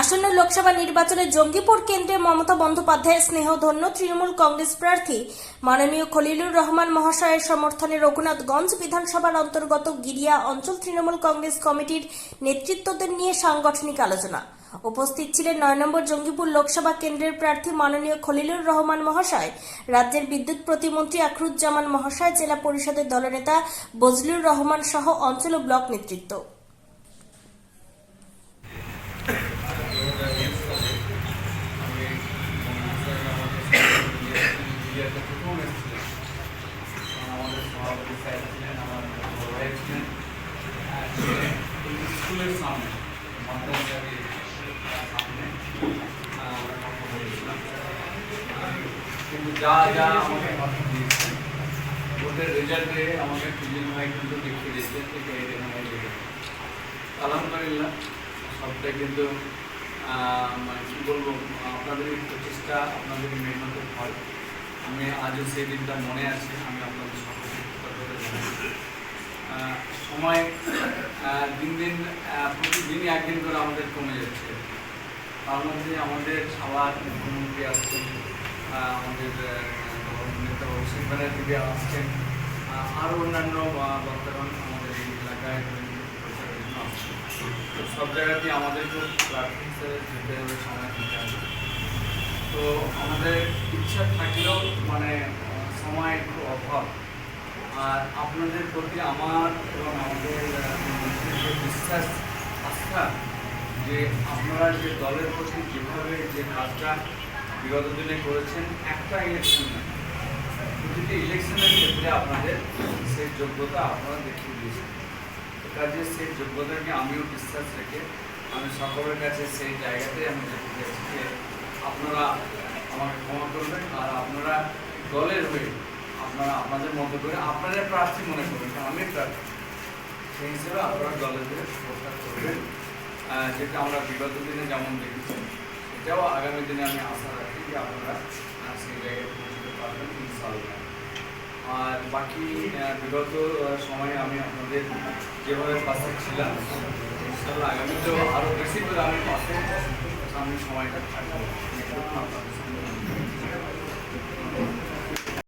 আসন্ন লোকসভা নির্বাচনে জঙ্গিপুর কেন্দ্রে মমতা বন্দ্যোপাধ্যায়ের স্নেহধন্য তৃণমূল কংগ্রেস প্রার্থী মাননীয় খলিলুর রহমান মহাশয়ের সমর্থনে রঘুনাথগঞ্জ বিধানসভার অন্তর্গত গিরিয়া অঞ্চল তৃণমূল কংগ্রেস কমিটির নেতৃত্বদের নিয়ে সাংগঠনিক আলোচনা। উপস্থিত ছিলেন নয় নম্বর জঙ্গিপুর লোকসভা কেন্দ্রের প্রার্থী মাননীয় খলিলুর রহমান মহাশয়, রাজ্যের বিদ্যুৎ প্রতিমন্ত্রী আখরুজ্জামান মহাশয়, জেলা পরিষদের দলনেতা বজলুর রহমান সহ অঞ্চল ও ব্লক নেতৃত্ব আমি মিডিয়াতে প্রথম এসেছিলাম আমাদের সভাপতি স্যার ছিলেন আমার বড় ভাই ছিলেন আর সে এই স্কুলের সামনে সামনে কিন্তু যা যা আমাকে ভোটের রেজাল্টে আমাকে সুজিল ভাই কিন্তু যে এখানে লেগে আলহামদুলিল্লাহ, সবটাই কিন্তু মানে কী বলব, আপনাদের প্রচেষ্টা আপনাদের মেহনতের ফল। আমি আজও সেই দিনটা মনে আছে, আমি আপনাদের সকলকে কৃতজ্ঞতা সময় দিন দিন প্রতিদিনই একদিন করে আমাদের কমে যাচ্ছে। তার মধ্যে আমাদের আবার মুখ্যমন্ত্রী আসছেন আমাদের নেতা অভিষেক ব্যানার্জি আসছেন আরও অন্যান্য বর্তমান আমাদের এই এলাকায় তো সব জায়গাতেই আমাদেরকে প্রার্থী হিসেবে যেতে হবে, সময় দিতে হবে। তো আমাদের ইচ্ছা থাকলেও মানে সময় একটু অভাব। আর আপনাদের প্রতি আমার এবং আমাদের বিশ্বাস, আস্থা, যে আপনারা যে দলের প্রতি যেভাবে যে কাজটা বিগত দিনে করেছেন, একটা ইলেকশন না, প্রতিটি ইলেকশনের ক্ষেত্রে আপনাদের সেই যোগ্যতা আপনারা দেখিয়ে দিয়েছেন। কাজে সেই যোগ্যতাকে আমিও বিশ্বাস রেখে আমি সকলের কাছে সেই জায়গাতে আমি যে আপনারা আমাকে ক্ষমা করবেন আর আপনারা দলের হয়ে আপনারা আপনাদের মতো করে আপনারা প্রার্থী মনে করবেন আমি প্রার্থী। সেই হিসেবে আপনারা দলের হয়ে করবেন। যেটা আমরা বিগত দিনে যেমন দেখেছি এটাও আগামী দিনে আমি আশা রাখি যে আপনারা সেই জায়গায় পৌঁছতে পারবেন ইনশাআল্লাহ। আর বাকি বিগত সময়ে আমি আপনাদের যেভাবে পাশে ছিলাম, ইনশাআল্লাহ আগামীতেও আরও বেশি করে আমি পাশে সামনে সময়টা থাকব। আপনাদের।